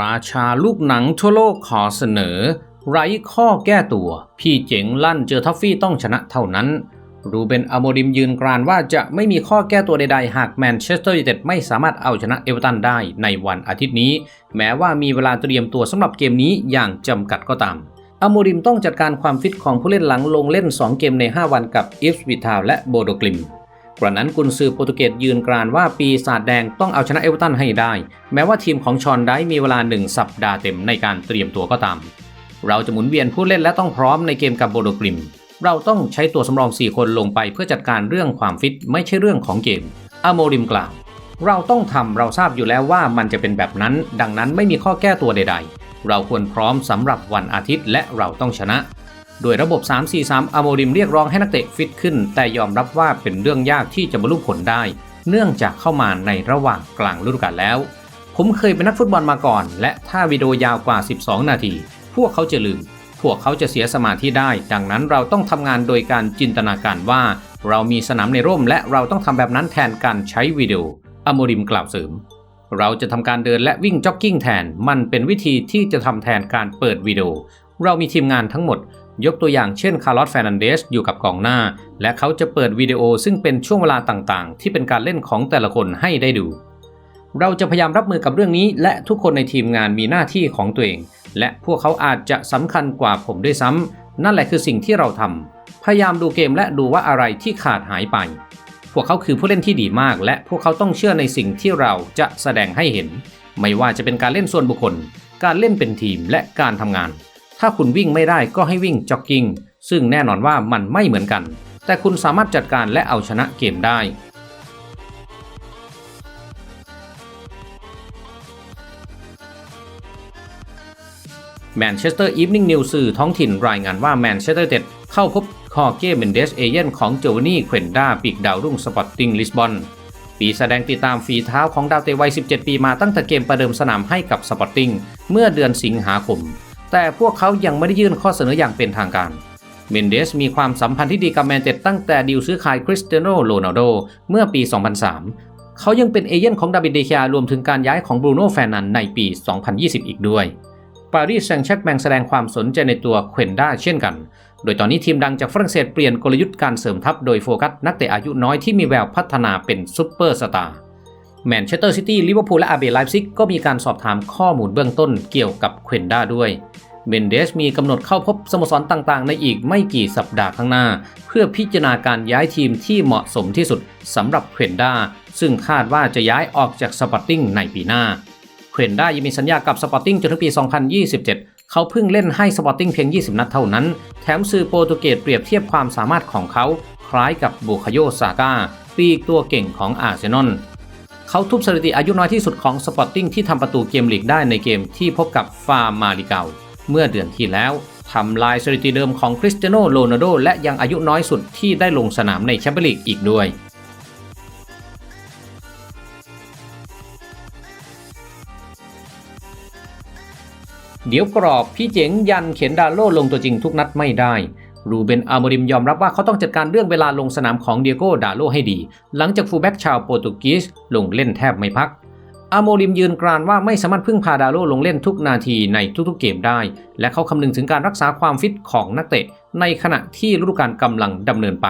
ราชาลูกหนังทั่วโลกขอเสนอ ไร้ข้อแก้ตัว พี่เจ๋งลั่นเจอทัฟฟี่ต้องชนะเท่านั้น รูเบนอโมริมยืนกรานว่าจะไม่มีข้อแก้ตัวใดๆ หากแมนเชสเตอร์ยูไนเต็ดไม่สามารถเอาชนะเอเวอร์ตันได้ในวันอาทิตย์นี้ แม้ว่ามีเวลาเตรียมตัวสำหรับเกมนี้อย่างจำกัดก็ตามอโมริมต้องจัดการความฟิตของผู้เล่นหลังลงเล่น 2 เกมใน 5 วันกับอิฟส์วิทาวและโบโดกลิม กระนั้นกุนซือโปรตุเกสยืนกรานว่าปีศาจแดงต้องเอาชนะเอเวอร์ตันให้ได้ แม้ว่าทีมของชอนได้มีเวลา1สัปดาห์เต็มในการเตรียมตัวก็ตาม เราจะหมุนเวียนผู้เล่นและต้องพร้อมในเกมกับโบโดกลิม เราต้องใช้ตัวสำรอง 4 คนลงไปเพื่อจัดการเรื่องความฟิตไม่ใช่เรื่องของเกมอโมริมกล่าวเราต้องทำเราทราบอยู่แล้วว่ามันจะเป็นแบบนั้น ดังนั้นไม่มีข้อแก้ตัวใด ๆ เราควรพร้อมสำหรับวันอาทิตย์และเราต้องชนะ โดยระบบ 3-4-3อโมริมเรียกร้องให้นักเตะฟิตขึ้น แต่ยอมรับว่าเป็นเรื่องยากที่จะบรรลุผลได้ เนื่องจากเข้ามาในระหว่างกลางฤดูกาลแล้ว ผมเคยเป็นนักฟุตบอลมาก่อน และถ้าวิดีโอยาวกว่า 12 นาที พวกเขาจะลืม พวกเขาจะเสียสมาธิได้ ดังนั้นเราต้องทำงานโดยการจินตนาการว่า เรามีสนามในร่ม และเราต้องทำแบบนั้นแทนการใช้วิดีโออโมริมกล่าวเสริมเราจะทำการเดินและวิ่งจ็อกกิ้งแทน มันเป็นวิธีที่จะทำแทนการเปิดวิดีโอ เรามีทีมงานทั้งหมด ยกตัวอย่างเช่นคาร์ลอสแฟร์นันเดสอยู่กับกองหน้า และเขาจะเปิดวิดีโอซึ่งเป็นช่วงเวลาต่างๆ ที่เป็นการเล่นของแต่ละคนให้ได้ดู เราจะพยายามรับมือกับเรื่องนี้ และทุกคนในทีมงานมีหน้าที่ของตัวเอง และพวกเขาอาจจะสำคัญกว่าผมด้วยซ้ำนั่นแหละคือสิ่งที่เราทำพยายามดูเกมและดูว่าอะไรที่ขาดหายไป พวกเขาคือผู้เล่นที่ดีมาก และพวกเขาต้องเชื่อในสิ่งที่เราจะแสดงให้เห็น ไม่ว่าจะเป็นการเล่นส่วนบุคคล การเล่นเป็นทีมและการทำงาน ถ้าคุณวิ่งไม่ได้ก็ให้วิ่งจ็อกกิ้ง ซึ่งแน่นอนว่ามันไม่เหมือนกัน แต่คุณสามารถจัดการและเอาชนะเกมได้แมนเชสเตอร์อีฟนิ่งนิวสื่อท้องถิ่นรายงานว่าแมนเชสเตอร์เต็ดเข้าพบคอเก้เมนเดสเอเย่นของโจวานี่เควนด้าปีกดาวรุ่งสปอร์ติ้งลิสบอนปีแสดงติดตามฝีเท้าของดาวเตะวัย 17 ปีมาตั้งแต่เกมประเดิมสนามให้กับสปอร์ติ้งเมื่อเดือนสิงหาคม แต่พวกเขายังไม่ได้ยื่นข้อเสนออย่างเป็นทางการ เมนเดสมีความสัมพันธ์ที่ดีกับแมนเต็ดตั้งแต่ดีลซื้อขายคริสเตียโนโรนัลโดเมื่อปี 2003 เขายังเป็นเอเย่นของดาวิดเดเคียรวมถึงการย้ายของบรูโน่แฟร์นันในปี 2020 อีกด้วยปารีสแซงต์แชร์กแมงแสดงความสนใจในตัวเควนด้าเช่นกัน โดยตอนนี้ทีมดังจากฝรั่งเศสเปลี่ยนกลยุทธ์การเสริมทัพโดยโฟกัสนักเตะอายุน้อยที่มีแววพัฒนาเป็นซุปเปอร์สตาร์ แมนเชสเตอร์ซิตี้ลิเวอร์พูลและอาเบไลฟ์ซิกก็มีการสอบถามข้อมูลเบื้องต้นเกี่ยวกับเควนด้าด้วยเมนเดสมีกำหนดเข้าพบสโมสรต่างๆ ในอีกไม่กี่สัปดาห์ข้างหน้า เพื่อพิจารณาการย้ายทีมที่เหมาะสมที่สุดสำหรับเควนด้าซึ่งคาดว่าจะย้ายออกจากสปอร์ติ้งในปีหน้าเควนด้ายังมีสัญญากับสปอร์ติ้งจนถึงปี 2027 เขาเพิ่งเล่นให้สปอร์ติ้งเพียง 20 นัดเท่านั้น แถมสื่อโปรตุเกสเปรียบเทียบความสามารถของเขา คล้ายกับบูคโยซาก้าปีกตัวเก่งของอาร์เซนอล เขาทุบสถิติอายุน้อยที่สุดของสปอร์ติ้งที่ทำประตูเกมลีกได้ในเกมที่พบกับฟาร์มาริเกาเมื่อเดือนที่แล้วทำลายสถิติเดิมของคริสเตียโนโรนัลโดและยังอายุน้อยสุดที่ได้ลงสนามในแชมเปี้ยนลีกอีกด้วยเดี๋ยวกรอบพี่เจ๋งยันเขียนดาโลลงตัวจริงทุกนัดไม่ได้ รูเบนอาโมริมยอมรับว่าเขาต้องจัดการเรื่องเวลาลงสนามของเดียโก้ดาโลให้ดี หลังจากฟูลแบ็กชาวโปรตุกีสลงเล่นแทบไม่พักอาโมริมยืนกรานว่าไม่สามารถพึ่งพาดาโลลงเล่นทุกนาทีในทุกๆเกมได้ และเขาคำนึงถึงการรักษาความฟิตของนักเตะ ในขณะที่ฤดูกาลกำลังดำเนินไป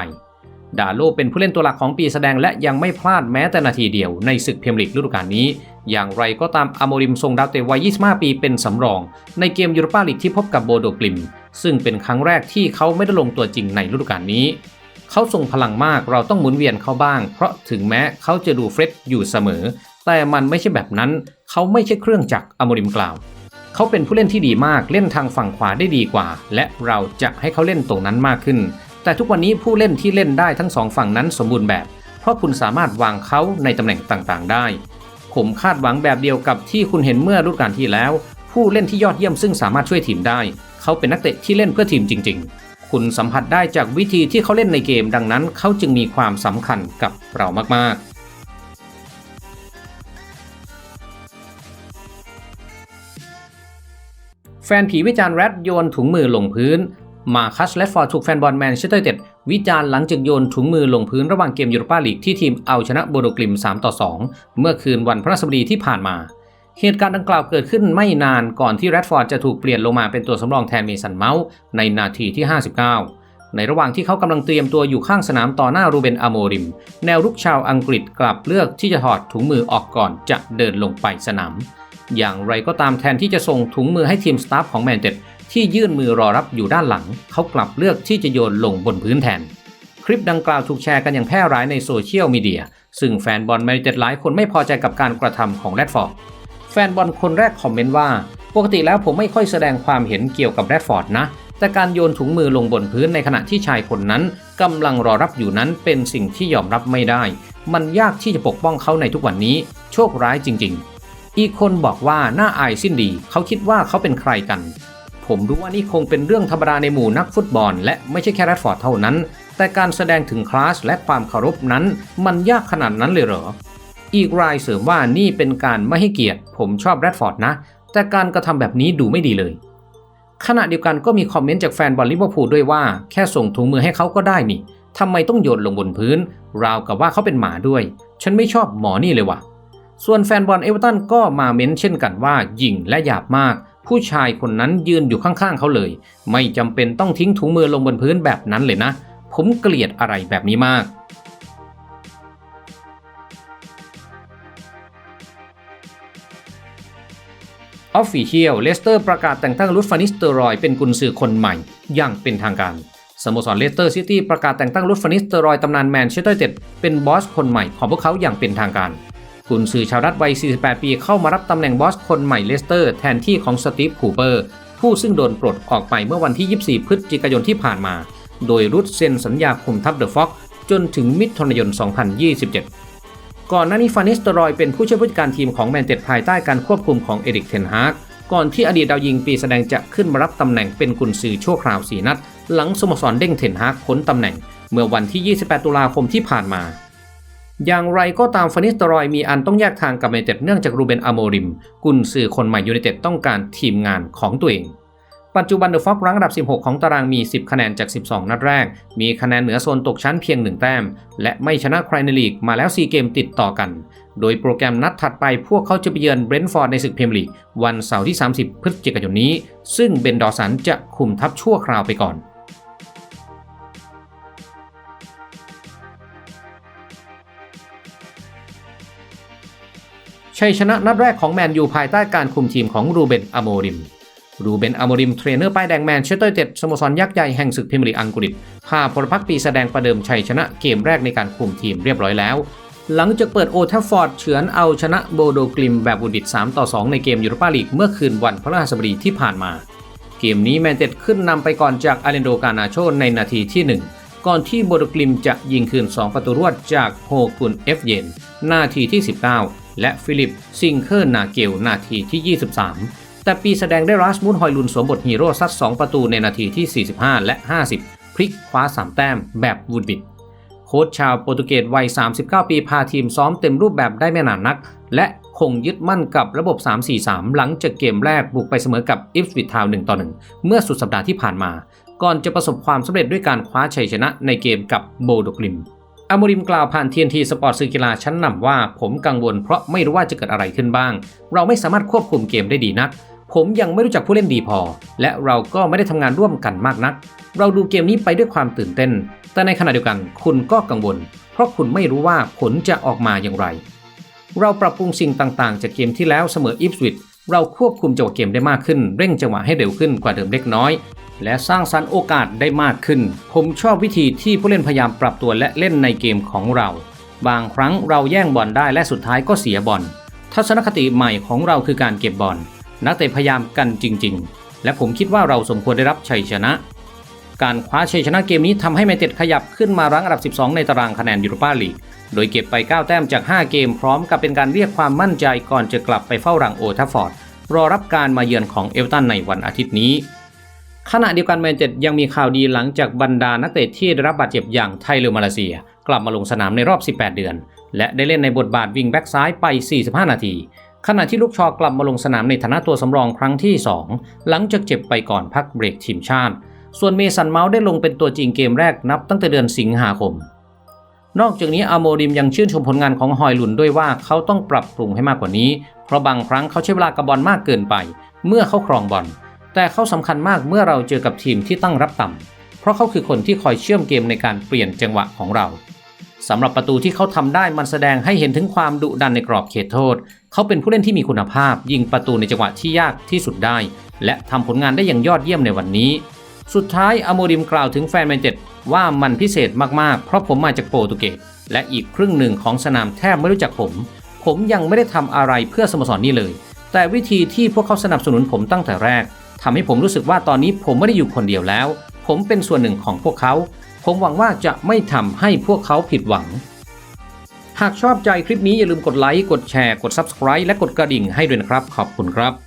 ดาโลเป็นผู้เล่นตัวหลักของปีแสดงและยังไม่พลาดแม้แต่นาทีเดียวในศึกพรีเมียร์ลีกฤดูกาลนี้ อย่างไรก็ตามอาโมริมทรงดาวเตะวัย 25 ปีเป็นสำรอง ในเกมยูโรปาลีกที่พบกับโบโดกลิม ซึ่งเป็นครั้งแรกที่เขาไม่ได้ลงตัวจริงในฤดูกาลนี้ เขาทรงพลังมากเราต้องหมุนเวียนเขาบ้าง เพราะถึงแม้เขาจะดูเฟรชอยู่เสมอ แต่มันไม่ใช่แบบนั้น เขาไม่ใช่เครื่องจักรอาโมริมกล่าวเขาเป็นผู้เล่นที่ดีมากเล่นทางฝั่งขวาได้ดีกว่า และเราจะให้เขาเล่นตรงนั้นมากขึ้น แต่ทุกวันนี้ผู้เล่นที่เล่นได้ทั้งสองฝั่งนั้นสมบูรณ์แบบ เพราะคุณสามารถวางเขาในตำแหน่งต่างๆ ได้ ผมคาดหวังแบบเดียวกับที่คุณเห็นเมื่อฤดูกาลที่แล้ว ผู้เล่นที่ยอดเยี่ยมซึ่งสามารถช่วยทีมได้ เขาเป็นนักเตะที่เล่นเพื่อทีมจริง ๆ คุณสัมผัสได้จากวิธีที่เขาเล่นในเกมดังนั้น เขาจึงมีความสำคัญกับเรามากๆแฟนผีวิจารณ์แรดโยนถุงมือลงพื้น มาคัสและฟอร์ดถูกแฟนบอลแมนเชสเตอร์เต็ดวิจารณ์หลังจากโยนถุงมือลงพื้นระหว่างเกมยูโรปาลีกที่ทีมเอาชนะโบโดกลิม 3 ต่อ 2 เมื่อคืนวันพฤหัสบดีที่ผ่านมา เหตุการณ์ดังกล่าวเกิดขึ้นไม่นานก่อนที่แรดฟอร์ดจะถูกเปลี่ยนลงมาเป็นตัวสำรองแทนเมสันเมาส์ในนาทีที่ 59 ในระหว่างที่เขากำลังเตรียมตัวอยู่ข้างสนามต่อหน้ารูเบนอโมริม แนวรุกชาวอังกฤษกลับเลือกที่จะถอดถุงมือออกก่อนจะเดินลงไปสนาม อย่างไรก็ตามแทนที่จะส่งถุงมือให้ทีมสตาฟของแมนเต็ด ที่ยื่นมือรอรับอยู่ด้านหลัง เขากลับเลือกที่จะโยนลงบนพื้นแทน คลิปดังกล่าวถูกแชร์กันอย่างแพร่หลายในโซเชียลมีเดีย ซึ่งแฟนบอลแมนเต็ดหลายคนไม่พอใจกับการกระทำของแรดฟอร์ด แฟนบอลคนแรกคอมเมนต์ว่า ปกติแล้วผมไม่ค่อยแสดงความเห็นเกี่ยวกับแรดฟอร์ดนะ แต่การโยนถุงมือลงบนพื้นในขณะที่ชายคนนั้นกำลังรอรับอยู่นั้นเป็นสิ่งที่ยอมรับไม่ได้ มันยากที่จะปกป้องเขาในทุกวันนี้ โชคร้ายจริง ๆ อีกคนบอกว่าน่าอายสิ้นดี เขาคิดว่าเขาเป็นใครกัน ผมรู้ว่านี่คงเป็นเรื่องธรรมดาในหมู่นักฟุตบอล และไม่ใช่แค่แรดฟอร์ดเท่านั้น แต่การแสดงถึงคลาสและความเคารพนั้น มันยากขนาดนั้นเลยเหรอ อีกรายเสริมว่านี่เป็นการไม่ให้เกียรติ ผมชอบแรดฟอร์ดนะ แต่การกระทำแบบนี้ดูไม่ดีเลย ขณะเดียวกันก็มีคอมเมนต์จากแฟนบอลลิเวอร์พูลด้วยว่า แค่ส่งถุงมือให้เขาก็ได้นี่ทำไมต้องโยนลงบนพื้น ราวกับว่าเขาเป็นหมาด้วย ฉันไม่ชอบหมอนี่เลยว่ะส่วนแฟนบอลเอเวอร์ตันก็มาเม้นเช่นกันว่าหยิ่งและหยาบมาก ผู้ชายคนนั้นยืนอยู่ข้างๆเขาเลย ไม่จำเป็นต้องทิ้งถุงมือลงบนพื้นแบบนั้นเลยนะ ผมเกลียดอะไรแบบนี้มากออฟฟิเชียลเลสเตอร์ประกาศแต่งตั้งลุดฟานิสเตอรอยเป็นกุนซือคนใหม่ อย่างเป็นทางการ สโมสรเลสเตอร์ซิตี้ประกาศแต่งตั้งลุดฟานิสเตอรอยตำนานแมนเชสเตอร์เต็ดเป็นบอสคนใหม่ของพวกเขาอย่างเป็นทางการ กุนซือชาวรัฐวัย 48 ปีเข้ามารับตำแหน่งบอสคนใหม่เลสเตอร์แทนที่ของสตีฟคูเปอร์ผู้ซึ่งโดนปลดออกไปเมื่อวันที่ 24 พฤศจิกายนที่ผ่านมา โดยรุดเซ็นสัญญาคุมทัพเดอะฟ็อกจนถึงมิถุนายน 2027 ก่อนหน้านี้ฟานิสตอรอยเป็นผู้ช่วยผู้จัดการทีมของแมนเต็ดภายใต้การควบคุมของเอริกเทนฮากก่อนที่อดีตดาวยิงปีแสดงจะขึ้นมารับตำแหน่งเป็นกุนซือชั่วคราว4นัด หลังสโมสรเด้งเทนฮากพ้นตำแหน่ง เมื่อวันที่ 28 ตุลาคมที่ผ่านมา อย่างไรก็ตามฟานิสตรอยมีอันต้องแยกทางกับแมนเต็ดเนื่องจากรูเบนอโมริม กุนซือคนใหม่ยูไนเต็ดต้องการทีมงานของตัวเอง ปัจจุบันเดอะฟ็อกรั้งอันดับ 16 ของตารางมี 10 คะแนนจาก 12 นัดแรก มีคะแนนเหนือโซนตกชั้นเพียง 1 แต้ม และไม่ชนะใครในลีกมาแล้ว 4 เกมติดต่อกัน โดยโปรแกรมนัดถัดไปพวกเขาจะไปเยือนเบรนท์ฟอร์ดในศึกพรีเมียร์ลีกวันเสาร์ที่ 30 พฤศจิกายนนี้ ซึ่งเบนดอสันจะคุมทัพชั่วคราวไปก่อน ชัยชนะนัดแรกของแมนยูภายใต้การคุมทีมของรูเบนอโมริม รูเบนอโมริมเทรนเนอร์ป้ายแดงแมนเชสเตอร์เจ็ดสโมสรยักษ์ใหญ่แห่งศึกพรีเมียร์ลีกอังกฤษพาพลพรรคปีแสดงประเดิมชัยชนะเกมแรกในการคุมทีมเรียบร้อยแล้ว หลังจากเปิดโอทัฟฟอร์ดเฉือนเอาชนะโบโดกลิมแบบบุดิต3ต่อ 2 ในเกมยูโรปาลีกเมื่อคืนวันพฤหัสบดีที่ผ่านมา เกมนี้แมนเต็ดขึ้นนำไปก่อนจากอาเลนโดกานาโชในนาทีที่ 1ก่อนที่โบโดกลิมจะยิงคืน 2 ประตูรวดจากโฮกุนเอฟเยน นาทีที่ 19 และฟิลิปซิงเคอร์นาเกลนาทีที่ 23 แต่ปีแสดงได้รัสมุนฮอยลุนสวมบทฮีโร่ซัด 2 ประตูในนาทีที่ 45 และ 50 พลิกคว้า 3 แต้มแบบวูดบิดโค้ชชาวโปรตุเกสวัย 39 ปีพาทีมซ้อมเต็มรูปแบบได้ไม่นานนัก และคงยึดมั่นกับระบบ 3-4-3 หลังจากเกมแรกบุกไปเสมอกับอิฟสวิททาว1ต่อ1เมื่อสุดสัปดาห์ที่ผ่านมา ก่อนจะประสบความสำเร็จด้วยการคว้าชัยชนะในเกมกับโบโดกลิม อโมริมกล่าวผ่านทีนทีสปอร์ตสื่อกีฬาชั้นนำว่า ผมกังวลเพราะไม่รู้ว่าจะเกิดอะไรขึ้นบ้าง เราไม่สามารถควบคุมเกมได้ดีนัก ผมยังไม่รู้จักผู้เล่นดีพอ และเราก็ไม่ได้ทำงานร่วมกันมากนัก เราดูเกมนี้ไปด้วยความตื่นเต้น แต่ในขณะเดียวกันคุณก็กังวล เพราะคุณไม่รู้ว่าผลจะออกมาอย่างไร เราปรับปรุงสิ่งต่างๆ จากเกมที่แล้วเสมออิฟสวิต เราควบคุมจังหวะเกมได้มากขึ้น เร่งจังหวะให้เร็วขึ้นกว่าเดิมเล็กน้อย และสร้างสรรค์โอกาสได้มากขึ้น ผมชอบวิธีที่ผู้เล่นพยายามปรับตัวและเล่นในเกมของเรา บางครั้งเราแย่งบอลได้และสุดท้ายก็เสียบอลทัศนคติใหม่ของเราคือการเก็บบอลนักเตะพยายามกันจริง ๆ และผมคิดว่าเราสมควรได้รับชัยชนะ การคว้าชัยชนะเกมนี้ทำให้แมนเต็ดขยับขึ้นมารั้งอันดับ 12 ในตารางคะแนนยูโรปาลีก โดยเก็บไป 9 แต้มจาก 5 เกมพร้อมกับเป็นการเรียกความมั่นใจก่อนจะกลับไปเฝ้ารังโอทัฟฟอร์ด รอรับการมาเยือนของเอลตันในวันอาทิตย์นี้ ขณะเดียวกันแมนเชสเตอร์ยังมีข่าวดีหลังจากบรรดานักเตะที่ได้รับบาดเจ็บอย่างไทเลอร์มาเลเซีย กลับมาลงสนามในรอบ 18 เดือน และได้เล่นในบทบาทวิงแบ็กซ้ายไป 45 นาทีขณะที่ลูกชอกลับมาลงสนามในฐานะตัวสำรองครั้งที่ 2 หลังจากเจ็บไปก่อนพักเบรกทีมชาติ ส่วนเมสันเมาส์ได้ลงเป็นตัวจริงเกมแรกนับตั้งแต่เดือนสิงหาคม นอกจากนี้อโมริมยังชื่นชมผลงานของฮอยลุนด้วยว่าเขาต้องปรับปรุงให้มากกว่านี้ เพราะบางครั้งเขาใช้เวลากับบอลมากเกินไป เมื่อเขาครองบอลแต่เขาสำคัญมากเมื่อเราเจอกับทีมที่ตั้งรับต่ำเพราะเขาคือคนที่คอยเชื่อมเกมในการเปลี่ยนจังหวะของเราสำหรับประตูที่เขาทำได้มันแสดงให้เห็นถึงความดุดันในกรอบเขตโทษ เขาเป็นผู้เล่นที่มีคุณภาพ ยิงประตูในจังหวะที่ยากที่สุดได้ และทำผลงานได้อย่างยอดเยี่ยมในวันนี้ สุดท้ายอโมริมกล่าวถึงแฟนแมนเจ็ดว่ามันพิเศษมากๆ เพราะผมมาจากโปรตุเกสและอีกครึ่งหนึ่งของสนามแทบไม่รู้จักผม ผมยังไม่ได้ทำอะไรเพื่อสโมสรนี้เลย แต่วิธีที่พวกเขาสนับสนุนผมตั้งแต่แรกทำให้ผมรู้สึกว่าตอนนี้ผมไม่ได้อยู่คนเดียวแล้ว ผมเป็นส่วนหนึ่งของพวกเขา ผมหวังว่าจะไม่ทำให้พวกเขาผิดหวัง หากชอบใจคลิปนี้อย่าลืมกดไลค์กดแชร์กด Subscribe และกดกระดิ่งให้ด้วยนะครับ ขอบคุณครับ